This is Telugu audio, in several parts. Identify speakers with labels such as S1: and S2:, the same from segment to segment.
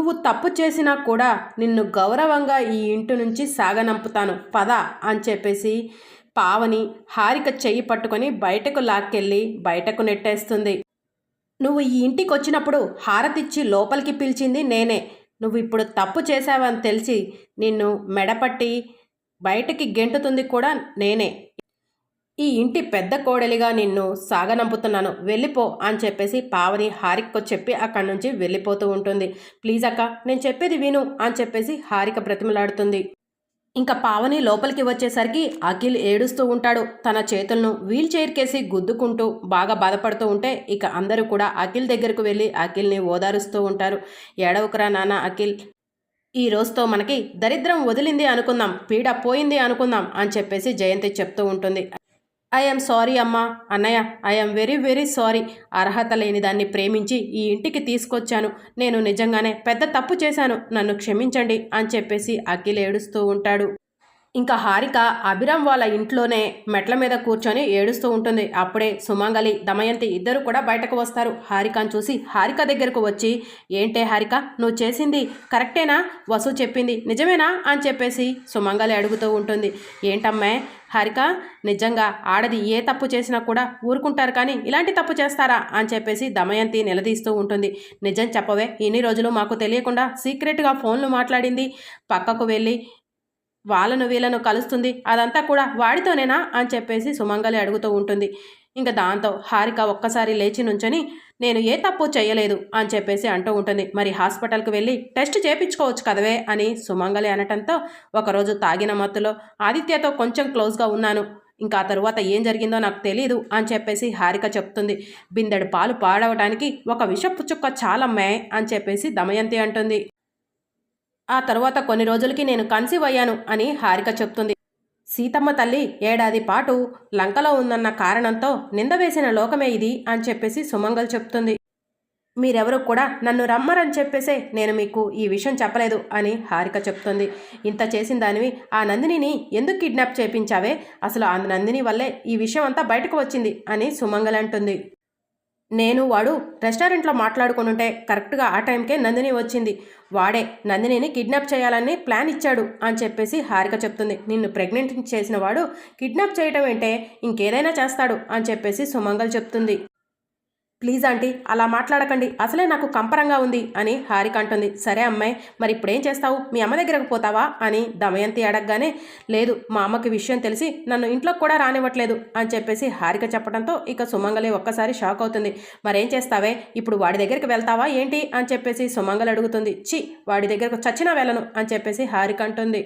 S1: నువ్వు తప్పు చేసినా కూడా నిన్ను గౌరవంగా ఈ ఇంటి నుంచి సాగనంపుతాను. పద అని చెప్పేసి పావని హారిక చెయ్యి పట్టుకొని బయటకు లాక్కెళ్ళి బయటకు నెట్టేస్తుంది. నువ్వు ఈ ఇంటికి వచ్చినప్పుడు హారతిచ్చి లోపలికి పిలిచింది నేనే. నువ్వు ఇప్పుడు తప్పు చేశావని తెలిసి నిన్ను మెడపట్టి బయటకి గెంటుతుంది కూడా నేనే. ఈ ఇంటి పెద్ద కోడలిగా నిన్ను సాగనంపుతున్నాను. వెళ్ళిపో అని చెప్పేసి పావని హారికకు చెప్పి అక్కడి నుంచి వెళ్ళిపోతూ ఉంటుంది. ప్లీజ్ అక్క నేను చెప్పేది విను అని చెప్పేసి హారిక బ్రతిమలాడుతుంది. ఇంకా పావని లోపలికి వచ్చేసరికి అఖిల్ ఏడుస్తూ ఉంటాడు. తన చేతులను వీల్ చైర్కేసి గుద్దుకుంటూ బాగా బాధపడుతూ ఉంటే ఇక అందరూ కూడా అఖిల్ దగ్గరకు వెళ్ళి అఖిల్ని ఓదారుస్తూ ఉంటారు. ఏడవకురా నాన్న అఖిల్. ఈ రోజుతో మనకి దరిద్రం వదిలింది అనుకుందాం పీడ పోయింది అనుకుందాం అని చెప్పేసి జయంతి చెప్తూ ఉంటుంది. ఐఎమ్ సారీ అమ్మా. అన్నయ్య ఐఎమ్ వెరీ వెరీ సారీ అర్హత లేని దాన్ని ప్రేమించి ఈ ఇంటికి తీసుకొచ్చాను. నేను నిజంగానే పెద్ద తప్పు చేశాను. నన్ను క్షమించండి అని చెప్పేసి అఖిల్ ఏడుస్తూ ఉంటాడు. ఇంకా హారిక అభిరామ్ వాళ్ళ ఇంట్లోనే మెట్ల మీద కూర్చొని ఏడుస్తూ ఉంటుంది. అప్పుడే సుమంగలి దమయంతి ఇద్దరు కూడా బయటకు వస్తారు. హారికను చూసి హారిక దగ్గరకు వచ్చి ఏంటే హారిక నువ్వు చేసింది కరెక్టేనా? వసు చెప్పింది నిజమేనా? అని చెప్పేసి సుమంగలి అడుగుతూ ఉంటుంది. ఏంటమ్మే హారిక నిజంగా ఆడది ఏ తప్పు చేసినా కూడా ఊరుకుంటారు కానీ ఇలాంటి తప్పు చేస్తారా? అని చెప్పేసి దమయంతి నిలదీస్తూ ఉంటుంది. నిజం చెప్పవే ఇన్ని రోజులు మాకు తెలియకుండా సీక్రెట్గా ఫోన్లు మాట్లాడింది. పక్కకు వెళ్ళి వాళ్ళను వీళ్ళను కలుస్తుంది. అదంతా కూడా వాడితోనేనా అని చెప్పేసి సుమంగలి అడుగుతూ ఉంటుంది. ఇంకా దాంతో హారిక ఒక్కసారి లేచి నుంచొని నేను ఏ తప్పు చేయలేదు అని చెప్పేసి అంటూ ఉంటుంది. మరి హాస్పిటల్కి వెళ్ళి టెస్ట్ చేయించుకోవచ్చు కదవే అని సుమంగలి అనటంతో ఒకరోజు తాగిన మత్తులో ఆదిత్యతో కొంచెం క్లోజ్గా ఉన్నాను. ఇంకా ఆ తరువాత ఏం జరిగిందో నాకు తెలియదు అని చెప్పేసి హారిక చెప్తుంది. బిందెడు పాలు పాడవడానికి ఒక విషపు చుక్క చాలమ్మే అని చెప్పేసి దమయంతి అంటుంది. ఆ తరువాత కొన్ని రోజులకి నేను కన్సీవ్ అయ్యాను అని హారిక చెప్తుంది. సీతమ్మ తల్లి ఏడాది పాటు లంకలో ఉందన్న కారణంతో నింద వేసిన లోకమే ఇది అని చెప్పేసి సుమంగల్ చెప్తుంది. మీరెవరూ కూడా నన్ను రమ్మరని చెప్పేసే నేను మీకు ఈ విషయం చెప్పలేదు అని హారిక చెప్తుంది. ఇంత చేసిన దానివి ఆ నందినిని ఎందుకు కిడ్నాప్ చేపించావే? అసలు ఆ నందిని వల్లే ఈ విషయం అంతా బయటకు వచ్చింది అని సుమంగల్ అంటుంది. నేను వాడు రెస్టారెంట్లో మాట్లాడుకుంటుంటే కరెక్ట్గా ఆ టైంకే నందిని వచ్చింది. వాడే నందినిని కిడ్నాప్ చేయాలని ప్లాన్ ఇచ్చాడు అని చెప్పేసి హారిక చెప్తుంది. నిన్ను ప్రెగ్నెంట్ చేసిన వాడు కిడ్నాప్ చేయటం ఏంటే? ఇంకేదైనా చేస్తాడు అని చెప్పేసి సుమంగల్ చెప్తుంది. ప్లీజ్ ఆంటీ అలా మాట్లాడకండి. అసలే నాకు కంపరంగా ఉంది అని హారిక అంటుంది. సరే అమ్మాయి మరి ఇప్పుడేం చేస్తావు? మీ అమ్మ దగ్గరకు పోతావా? అని దమయంతి అడగగానే లేదు మా అమ్మకి విషయం తెలిసి నన్ను ఇంట్లోకి కూడా రానివ్వట్లేదు అని చెప్పేసి హారిక చెప్పడంతో ఇక సుమంగలి ఒక్కసారి షాక్ అవుతుంది. మరేం చేస్తావే? ఇప్పుడు వాడి దగ్గరికి వెళ్తావా ఏంటి? అని చెప్పేసి సుమంగలి అడుగుతుంది. చి వాడి దగ్గరకు చచ్చినా వెళ్ళను అని చెప్పేసి హారిక అంటుంది.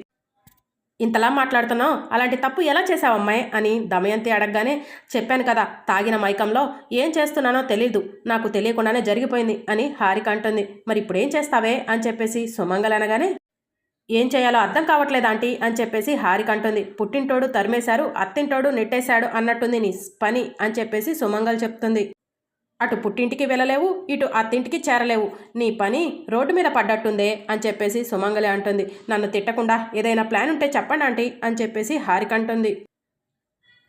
S1: ఇంతలా మాట్లాడుతున్నావు? అలాంటి తప్పు ఎలా చేశావమ్మాయి అని దమయంతి అడగగానే చెప్పాను కదా తాగిన మైకంలో ఏం చేస్తున్నానో తెలీదు నాకు తెలియకుండానే జరిగిపోయింది అని హారిక అంటుంది. మరి ఇప్పుడు ఏం చేస్తావే? అని చెప్పేసి సుమంగల్ అనగానే ఏం చేయాలో అర్థం కావట్లేదు ఆంటీ అని చెప్పేసి హారిక అంటుంది. పుట్టింటోడు తరిమేశారు అత్తింటోడు నెట్టేశాడు అన్నట్టుంది నీ పని అని చెప్పేసి సుమంగల్ చెప్తుంది. అటు పుట్టింటికి వెళ్ళలేవు ఇటు అత్తింటికి చేరలేవు. నీ పని రోడ్డు మీద పడ్డట్టుందే అని చెప్పేసి సుమంగలి అంటుంది. నన్ను తిట్టకుండా ఏదైనా ప్లాన్ ఉంటే చెప్పండి ఆంటీ అని చెప్పేసి హారిక అంటుంది.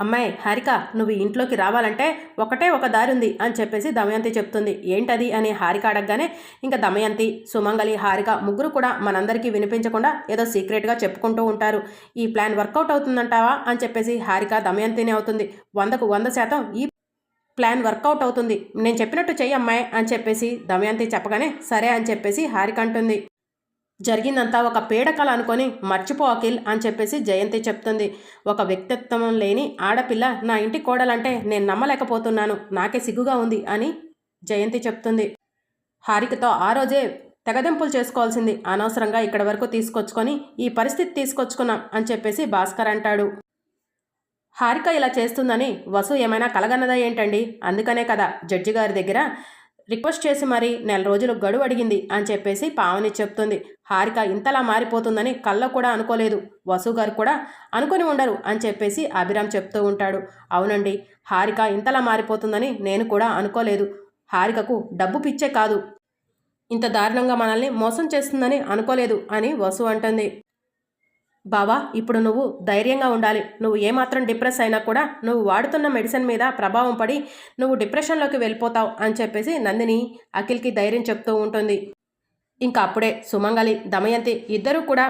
S1: అమ్మాయి హారిక నువ్వు ఇంట్లోకి రావాలంటే ఒకటే ఒక దారి ఉంది అని చెప్పేసి దమయంతి చెప్తుంది. ఏంటది అని హారిక అడగగానే ఇంకా దమయంతి సుమంగలి హారిక ముగ్గురు కూడా మనందరికీ వినిపించకుండా ఏదో సీక్రెట్గా చెప్పుకుంటూ ఉంటారు. ఈ ప్లాన్ వర్కౌట్ అవుతుందంటావా అని చెప్పేసి హారిక దమయంతినే అవుతుంది. వందకు వంద శాతం ఈ ప్లాన్ వర్కౌట్ అవుతుంది. నేను చెప్పినట్టు చెయ్యి అమ్మాయి అని చెప్పేసి దమయంతి చెప్పగానే సరే అని చెప్పేసి హారిక అంటుంది. జరిగిందంతా ఒక పీడకల అనుకొని మర్చిపో అఖిల్ అని చెప్పేసి జయంతి చెప్తుంది. ఒక వ్యక్తిత్వం లేని ఆడపిల్ల నా ఇంటి కోడలంటే నేను నమ్మలేకపోతున్నాను. నాకే సిగ్గుగా ఉంది అని జయంతి చెప్తుంది. హారికతో ఆ రోజే తెగదెంపులు చేసుకోవాల్సింది. అనవసరంగా ఇక్కడ వరకు తీసుకొచ్చుకొని ఈ పరిస్థితి తీసుకొచ్చుకున్నాం అని చెప్పేసి భాస్కర్ అంటాడు. హారిక ఇలా చేస్తుందని వసు ఏమైనా కలగన్నదా ఏంటండి? అందుకనే కదా జడ్జి గారి దగ్గర రిక్వెస్ట్ చేసి మరి నెల రోజులు గడువు అడిగింది అని చెప్పేసి పావని చెప్తుంది. హారిక ఇంతలా మారిపోతుందని కళ్ళ కూడా అనుకోలేదు. వసు గారు కూడా అనుకొని ఉండరు అని చెప్పేసి అభిరామ్ చెప్తూ ఉంటాడు. అవునండి హారిక ఇంతలా మారిపోతుందని నేను కూడా అనుకోలేదు. హారికకు డబ్బు పిచ్చే కాదు. ఇంత దారుణంగా మనల్ని మోసం చేస్తుందని అనుకోలేదు అని వసు అంటుంది. బావా ఇప్పుడు నువ్వు ధైర్యంగా ఉండాలి. నువ్వు ఏమాత్రం డిప్రెస్ అయినా కూడా నువ్వు వాడుతున్న మెడిసిన్ మీద ప్రభావం పడి నువ్వు డిప్రెషన్లోకి వెళ్ళిపోతావు అని చెప్పేసి నందిని అఖిల్కి ధైర్యం చెప్తూ ఉంటుంది. ఇంకా అప్పుడే సుమంగలి దమయంతి ఇద్దరూ కూడా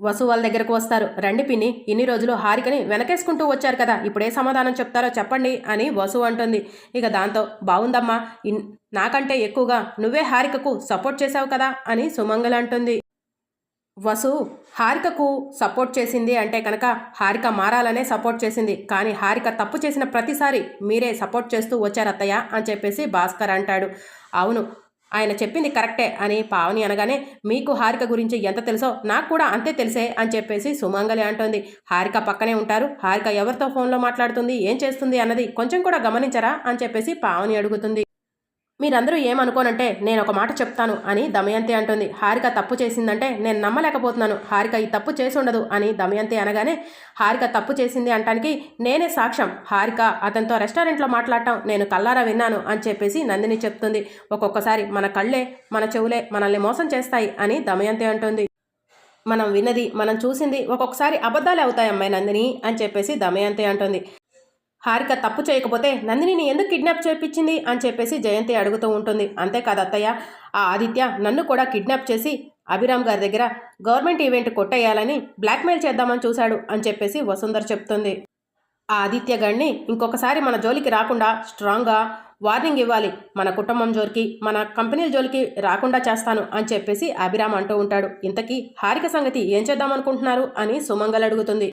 S1: వసు వాళ్ళ దగ్గరకు వస్తారు. రండి పిన్ని ఇన్ని రోజులు హారికని వెనకేసుకుంటూ వచ్చారు కదా ఇప్పుడే సమాధానం చెప్తారో చెప్పండి అని వసు అంటుంది. ఇక దాంతో బాగుందమ్మా నాకంటే ఎక్కువగా నువ్వే హారికకు సపోర్ట్ చేశావు కదా అని సుమంగలి అంటుంది. వసు హారికకు సపోర్ట్ చేసింది అంటే కనుక హారిక మారాలనే సపోర్ట్ చేసింది. కానీ హారిక తప్పు చేసిన ప్రతిసారి మీరే సపోర్ట్ చేస్తూ వచ్చారత్తయ్య అని చెప్పేసి భాస్కర్ అంటాడు. అవును ఆయన చెప్పింది కరెక్టే అని పావని అనగానే మీకు హారిక గురించి ఎంత తెలుసో నాకు కూడా అంతే తెలిసే అని చెప్పేసి సుమంగలి అంటోంది. హారిక పక్కనే ఉంటారు. హారిక ఎవరితో ఫోన్లో మాట్లాడుతుంది ఏం చేస్తుంది అన్నది కొంచెం కూడా గమనించరా అని చెప్పేసి పావని అడుగుతుంది. మీరందరూ ఏమనుకోనంటే నేను ఒక మాట చెప్తాను అని దమయంతి అంటుంది. హారిక తప్పు చేసిందంటే నేను నమ్మలేకపోతున్నాను. హారిక ఈ తప్పు చేసి ఉండదు అని దమయంతి అనగానే హారిక తప్పు చేసింది అంటానికి నేనే సాక్ష్యం. హారిక అతనితో రెస్టారెంట్లో మాట్లాడటం నేను కల్లారా విన్నాను అని చెప్పేసి నందిని చెప్తుంది. ఒక్కొక్కసారి మన కళ్ళే మన చెవులే మనల్ని మోసం చేస్తాయి అని దమయంతి అంటుంది. మనం విన్నది మనం చూసింది ఒక్కొక్కసారి అబద్ధాలే అవుతాయి అమ్మాయి నందిని అని చెప్పేసి దమయంతి అంటుంది. హారిక తప్పు చేయకపోతే నందినిని ఎందుకు కిడ్నాప్ చేయించింది అని చెప్పేసి జయంతి అడుగుతూ ఉంటుంది. అంతేకాదు అత్తయ్య ఆ ఆదిత్య నన్ను కూడా కిడ్నాప్ చేసి అభిరామ్ గారి దగ్గర గవర్నమెంట్ ఈవెంట్ కొట్టేయాలని బ్లాక్మెయిల్ చేద్దామని చూశాడు అని చెప్పేసి వసుంధర్ చెప్తుంది. ఆ ఆదిత్య గడిని ఇంకొకసారి మన జోలికి రాకుండా స్ట్రాంగ్గా వార్నింగ్ ఇవ్వాలి. మన కుటుంబం జోలికి మన కంపెనీల జోలికి రాకుండా చేస్తాను అని చెప్పేసి అభిరామ్ అంటూ ఉంటాడు. ఇంతకీ హారిక సంగతి ఏం చేద్దామనుకుంటున్నారు అని సుమంగల్ అడుగుతుంది.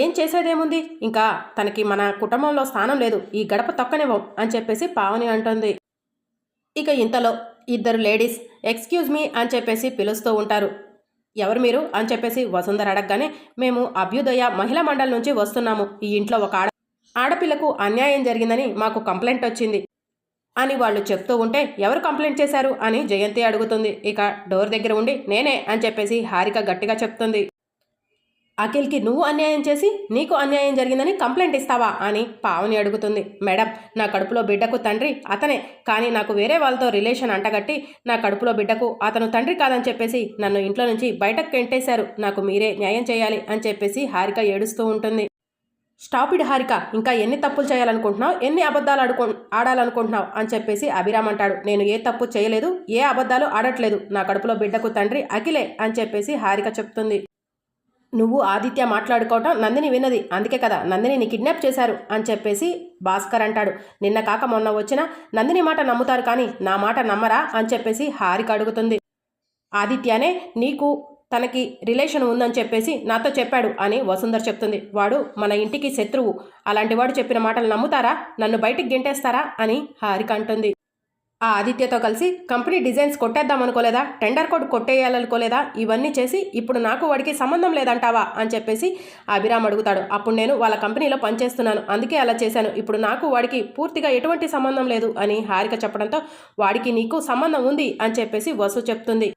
S1: ఏం చేసేదేముంది? ఇంకా తనకి మన కుటుంబంలో స్థానం లేదు. ఈ గడప తొక్కనివ్వం అని చెప్పేసి పావని అంటుంది. ఇక ఇంతలో ఇద్దరు లేడీస్ ఎక్స్క్యూజ్ మీ అని చెప్పేసి పిలుస్తూ ఉంటారు. ఎవరు మీరు? అని చెప్పేసి వసుంధర అడగగానే మేము అభ్యుదయ మహిళా మండలి నుంచి వస్తున్నాము. ఈ ఇంట్లో ఒక ఆడ ఆడపిల్లకు అన్యాయం జరిగిందని మాకు కంప్లైంట్ వచ్చింది అని వాళ్ళు చెప్తూ ఉంటే ఎవరు కంప్లైంట్ చేశారు? అని జయంతి అడుగుతుంది. ఇక డోర్ దగ్గర ఉండి నేనే అని చెప్పేసి హారిక గట్టిగా చెప్తుంది. అఖిల్కి నువ్వు అన్యాయం చేసి నీకు అన్యాయం జరిగిందని కంప్లైంట్ ఇస్తావా అని పావని అడుగుతుంది. మేడం నా కడుపులో బిడ్డకు తండ్రి అతనే కానీ నాకు వేరే వాళ్ళతో రిలేషన్ అంటగట్టి నా కడుపులో బిడ్డకు అతను తండ్రి కాదని చెప్పేసి నన్ను ఇంట్లో నుంచి బయటకు కెంటేశారు. నాకు మీరే న్యాయం చేయాలి అని చెప్పేసి హారిక ఏడుస్తూ ఉంటుంది. స్టాపిడ్ హారిక ఇంకా ఎన్ని తప్పులు చేయాలనుకుంటున్నావు? ఎన్ని అబద్ధాలు ఆడుకో ఆడాలనుకుంటున్నావు? అని చెప్పేసి అభిరామ్ అంటాడు. నేను ఏ తప్పు చేయలేదు ఏ అబద్ధాలు ఆడట్లేదు. నా కడుపులో బిడ్డకు తండ్రి అఖిలే అని చెప్పేసి హారిక చెప్తుంది. నువ్వు ఆదిత్య మాట్లాడుకోవటం నందిని విన్నది. అందుకే కదా నందిని కిడ్నాప్ చేశారు అని చెప్పేసి భాస్కర్ అంటాడు. నిన్న కాక మొన్న వచ్చిన నందిని మాట నమ్ముతారు కానీ నా మాట నమ్మరా అని చెప్పేసి హారిక అడుగుతుంది. ఆదిత్యనే నీకు తనకి రిలేషన్ ఉందని చెప్పేసి నాతో చెప్పాడు అని వసుంధర్ చెప్తుంది. వాడు మన ఇంటికి శత్రువు. అలాంటి వాడు చెప్పిన మాటలు నమ్ముతారా? నన్ను బయటికి గెంటేస్తారా? అని హారిక అంటుంది. ఆ ఆదిత్యతో కలిసి కంపెనీ డిజైన్స్ కొట్టేద్దాం అనుకోలేదా? టెండర్ కోడ్ కొట్టేయాలనుకోలేదా? ఇవన్నీ చేసి ఇప్పుడు నాకు వాడికి సంబంధం లేదంటావా? అని చెప్పేసి అభిరామ్ అడుగుతాడు. అప్పుడు నేను వాళ్ళ కంపెనీలో పనిచేస్తున్నాను. అందుకే అలా చేశాను. ఇప్పుడు నాకు వాడికి పూర్తిగా ఎటువంటి సంబంధం లేదు అని హారిక చెప్పడంతో వాడికి నీకు సంబంధం ఉంది అని చెప్పేసి వసు చెప్తుంది.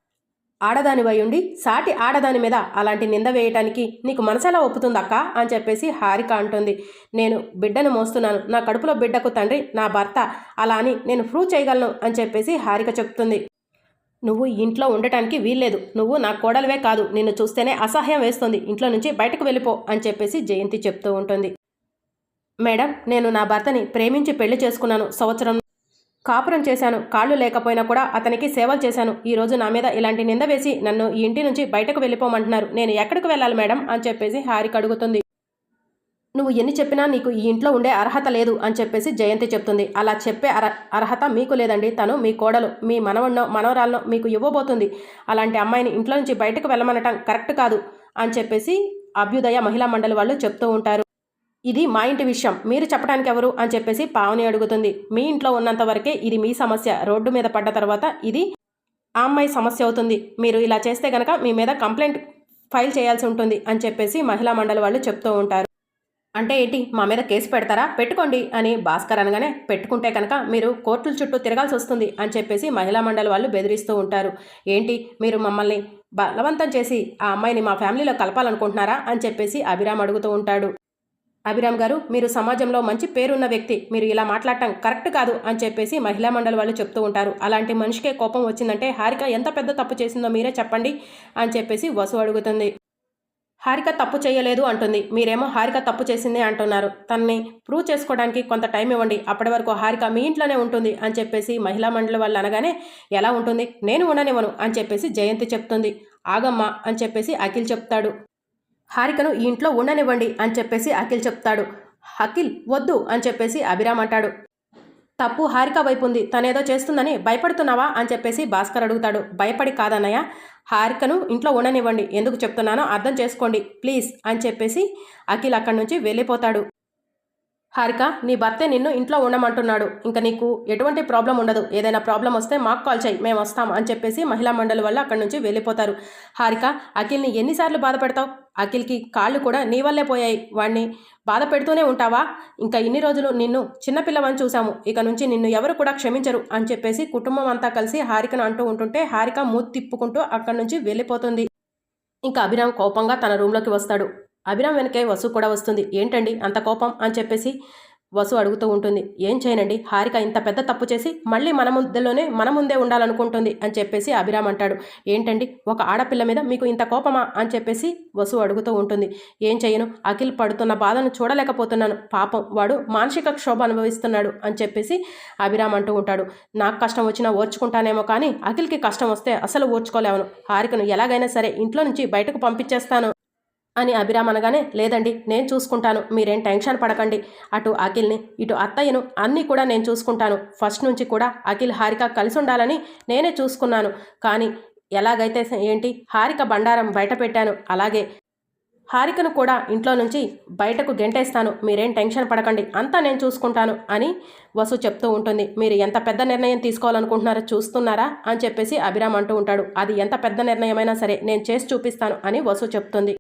S1: ఆడదానివై ఉండి సాటి ఆడదాని మీద అలాంటి నింద వేయటానికి నీకు మనసెలా ఒప్పుతుందక్క అని చెప్పేసి హారిక అంటుంది. నేను బిడ్డను మోస్తున్నాను. నా కడుపులో బిడ్డకు తండ్రి నా భర్త అలా అని నేను ప్రూవ్ చేయగలను అని చెప్పేసి హారిక చెప్తుంది. నువ్వు ఇంట్లో ఉండటానికి వీల్లేదు. నువ్వు నా కోడలివే కాదు. నిన్ను చూస్తేనే అసహ్యం వేస్తుంది. ఇంట్లో నుంచి బయటకు వెళ్ళిపో అని చెప్పేసి జయంతి చెప్తూ ఉంటుంది. మేడం నేను నా భర్తని ప్రేమించి పెళ్ళి చేసుకున్నాను. సంవత్సరం కాపురం చేశాను. కాళ్ళు లేకపోయినా కూడా అతనికి సేవలు చేశాను. ఈరోజు నా మీద ఇలాంటి నింద వేసి నన్ను ఈ ఇంటి నుంచి బయటకు వెళ్ళిపోమంటున్నారు. నేను ఎక్కడికి వెళ్ళాలి మేడం? అని చెప్పేసి హారిక అడుగుతుంది. నువ్వు ఎన్ని చెప్పినా నీకు ఈ ఇంట్లో ఉండే అర్హత లేదు అని చెప్పేసి జయంతి చెప్తుంది. అలా చెప్పే అర అర్హత మీకు లేదండి. తను మీ కోడలు మీ మనవన్నో మనవరాలను మీకు ఇవ్వబోతుంది. అలాంటి అమ్మాయిని ఇంట్లో నుంచి బయటకు వెళ్ళమనటం కరెక్ట్ కాదు అని చెప్పేసి అభ్యుదయ మహిళా మండలి వాళ్ళు చెప్తూ ఉంటారు. ఇది మా ఇంటి విషయం. మీరు చెప్పడానికి ఎవరు అని చెప్పేసి పావని అడుగుతుంది. మీ ఇంట్లో ఉన్నంత వరకే ఇది మీ సమస్య. రోడ్డు మీద పడ్డ తర్వాత ఇది ఆ అమ్మాయి సమస్య అవుతుంది. మీరు ఇలా చేస్తే గనక మీ మీద కంప్లైంట్ ఫైల్ చేయాల్సి ఉంటుంది అని చెప్పేసి మహిళా మండలి వాళ్ళు చెప్తూ ఉంటారు. అంటే ఏంటి? మా మీద కేసు పెడతారా? పెట్టుకోండి అని భాస్కర్ అనగానే పెట్టుకుంటే కనుక మీరు కోర్టుల చుట్టూ తిరగాల్సి వస్తుంది అని చెప్పేసి మహిళా మండలి వాళ్ళు బెదిరిస్తూ ఉంటారు. ఏంటి? మీరు మమ్మల్ని బలవంతం చేసి ఆ అమ్మాయిని మా ఫ్యామిలీలో కలపాలనుకుంటున్నారా? అని చెప్పేసి అభిరామ్ అడుగుతూ ఉంటాడు. అభిరామ్ గారు మీరు సమాజంలో మంచి పేరున్న వ్యక్తి మీరు ఇలా మాట్లాడటం కరెక్ట్ కాదు అని చెప్పేసి మహిళా మండలి వాళ్ళు చెప్తూ ఉంటారు. అలాంటి మనిషికే కోపం వచ్చిందంటే హారిక ఎంత పెద్ద తప్పు చేసిందో మీరే చెప్పండి అని చెప్పేసి వసు అడుగుతుంది. హారిక తప్పు చేయలేదు అంటుంది. మీరేమో హారిక తప్పు చేసిందే అంటున్నారు. తనని ప్రూవ్ చేసుకోవడానికి కొంత టైం ఇవ్వండి. అప్పటి వరకు హారిక మీ ఇంట్లోనే ఉంటుంది అని చెప్పేసి మహిళా మండలి వాళ్ళు అనగానే ఎలా ఉంటుంది? నేను ఉండనివ్వను అని చెప్పేసి జయంతి చెప్తుంది. ఆగమ్మ అని చెప్పేసి అఖిల్ చెప్తాడు. హారికను ఈ ఇంట్లో ఉండనివ్వండి అని చెప్పేసి అఖిల్ చెప్తాడు. అఖిల్ వద్దు అని చెప్పేసి అభిరామ్ అంటాడు. తప్పు హారిక వైపు ఉంది. తనేదో చేస్తుందని భయపడుతున్నావా అని చెప్పేసి భాస్కర్ అడుగుతాడు. భయపడి కాదన్నయ్య హారికను ఇంట్లో ఉండనివ్వండి. ఎందుకు చెప్తున్నానో అర్థం చేసుకోండి ప్లీజ్ అని చెప్పేసి అఖిల్ అక్కడి నుంచి వెళ్ళిపోతాడు. హారిక నీ భర్తే నిన్ను ఇంట్లో ఉండమంటున్నాడు. ఇంకా నీకు ఎటువంటి ప్రాబ్లం ఉండదు. ఏదైనా ప్రాబ్లం వస్తే మాకు కాల్ చేయి. మేము వస్తాం అని చెప్పేసి మహిళా మండలి వల్ల అక్కడి నుంచి వెళ్ళిపోతారు. హారిక అఖిల్ని ఎన్నిసార్లు బాధ పెడతావు? అఖిల్కి కాళ్ళు కూడా నీ వల్లే పోయాయి. వాడిని బాధ పెడుతూనే ఉంటావా? ఇంకా ఇన్ని రోజులు నిన్ను చిన్నపిల్లవని చూసాము ఇక నుంచి నిన్ను ఎవరు కూడా క్షమించరు అని చెప్పేసి కుటుంబం అంతా కలిసి హారికను అంటూ ఉంటుంటే హారిక మూతి తిప్పుకుంటూ అక్కడి నుంచి వెళ్ళిపోతుంది. ఇంకా అభిరామ్ కోపంగా తన రూమ్లోకి వస్తాడు. అభిరామ్ వెనకే వసు కూడా వస్తుంది. ఏంటండి అంత కోపం? అని చెప్పేసి వసు అడుగుతూ ఉంటుంది. ఏం చేయనండి? హారిక ఇంత పెద్ద తప్పు చేసి మళ్ళీ మన ముందులోనే మన ముందే ఉండాలనుకుంటుంది అని చెప్పేసి అభిరామ్ అంటాడు. ఏంటండి? ఒక ఆడపిల్ల మీద మీకు ఇంత కోపమా? అని చెప్పేసి వసు అడుగుతూ ఉంటుంది. ఏం చేయను? అఖిల్ పడుతున్న బాధను చూడలేకపోతున్నాను. పాపం వాడు మానసిక క్షోభ అనుభవిస్తున్నాడు అని చెప్పేసి అభిరామ్ అంటూ ఉంటాడు. నాకు కష్టం వచ్చినా ఓర్చుకుంటానేమో కానీ అఖిల్కి కష్టం వస్తే అసలు ఓర్చుకోలేవను. హారికను ఎలాగైనా సరే ఇంట్లో నుంచి బయటకు పంపించేస్తాను. అని అభిరామ్ అనగానే లేదండి నేను చూసుకుంటాను. మీరేం టెన్షన్ పడకండి. అటు అఖిల్ని ఇటు అత్తయ్యను అన్నీ కూడా నేను చూసుకుంటాను. ఫస్ట్ నుంచి కూడా అఖిల్ హారిక కలిసి ఉండాలని నేనే చూసుకున్నాను. కానీ ఎలాగైతే ఏంటి హారిక బండారం బయట పెట్టాను అలాగే హారికను కూడా ఇంట్లో నుంచి బయటకు గెంటేస్తాను. మీరేం టెన్షన్ పడకండి. అంతా నేను చూసుకుంటాను అని వసు చెప్తూ ఉంటుంది. మీరు ఎంత పెద్ద నిర్ణయం తీసుకోవాలనుకుంటున్నారో చూస్తున్నారా? అని చెప్పేసి అభిరామ్ అంటూ ఉంటాడు. అది ఎంత పెద్ద నిర్ణయమైనా సరే నేను చేసి చూపిస్తాను అని వసు చెప్తుంది.